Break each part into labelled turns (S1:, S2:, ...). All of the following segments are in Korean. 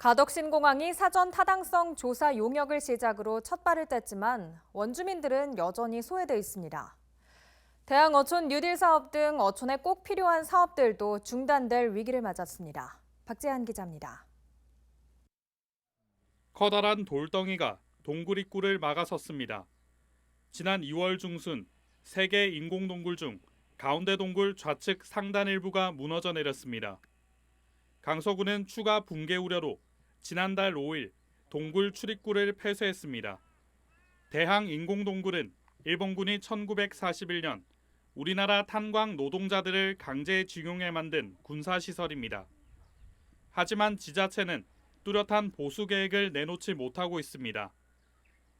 S1: 가덕 신공항이 사전 타당성 조사 용역을 시작으로 첫 발을 뗐지만 원주민들은 여전히 소외돼 있습니다. 대항 어촌 뉴딜 사업 등 어촌에 꼭 필요한 사업들도 중단될 위기를 맞았습니다. 박재한 기자입니다.
S2: 커다란 돌덩이가 동굴 입구를 막아섰습니다. 지난 2월 중순 세 개 인공 동굴 중 가운데 동굴 좌측 상단 일부가 무너져 내렸습니다. 강서구는 추가 붕괴 우려로 지난달 5일 동굴 출입구를 폐쇄했습니다. 대항 인공동굴은 일본군이 1941년 우리나라 탄광 노동자들을 강제 징용해 만든 군사시설입니다. 하지만 지자체는 뚜렷한 보수 계획을 내놓지 못하고 있습니다.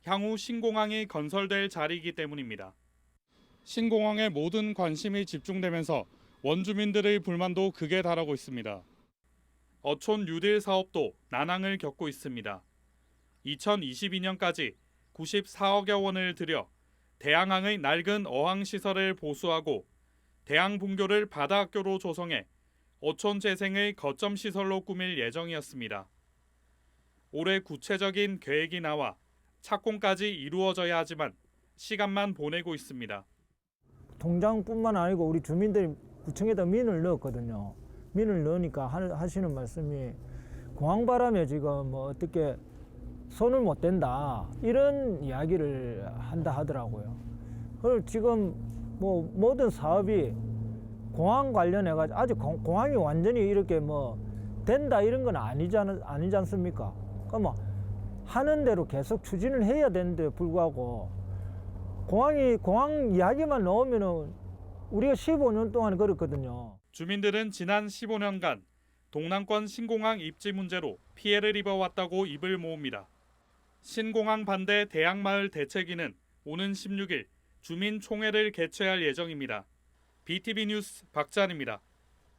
S2: 향후 신공항이 건설될 자리이기 때문입니다. 신공항에 모든 관심이 집중되면서 원주민들의 불만도 극에 달하고 있습니다. 어촌 뉴딜 사업도 난항을 겪고 있습니다. 2022년까지 94억여 원을 들여 대항항의 낡은 어항 시설을 보수하고 대항 분교를 바다 학교로 조성해 어촌 재생의 거점 시설로 꾸밀 예정이었습니다. 올해 구체적인 계획이 나와 착공까지 이루어져야 하지만 시간만 보내고 있습니다.
S3: 통장뿐만 아니고 우리 주민들이 구청에다 민을 넣었거든요. 민을 넣으니까 하- 하시는 말씀이 공항바람에 지금 뭐 어떻게 손을 못 댄다 이런 이야기를 한다 하더라고요. 그걸 지금 뭐 모든 사업이 공항 관련해 가지고 아직 공- 공항이 완전히 이렇게 뭐 된다 이런 건 아니지, 않, 아니지 않습니까? 그러니까 뭐 하는 대로 계속 추진을 해야 되는데 불구하고 공항이 공항 이야기만 나오면은 우리가 15년 동안 걸었거든요.
S2: 주민들은 지난 15년간 동남권 신공항 입지 문제로 피해를 입어왔다고 입을 모읍니다. 신공항 반대 대학마을 대책위는 오는 16일 주민총회를 개최할 예정입니다. BTV 뉴스 박찬입니다.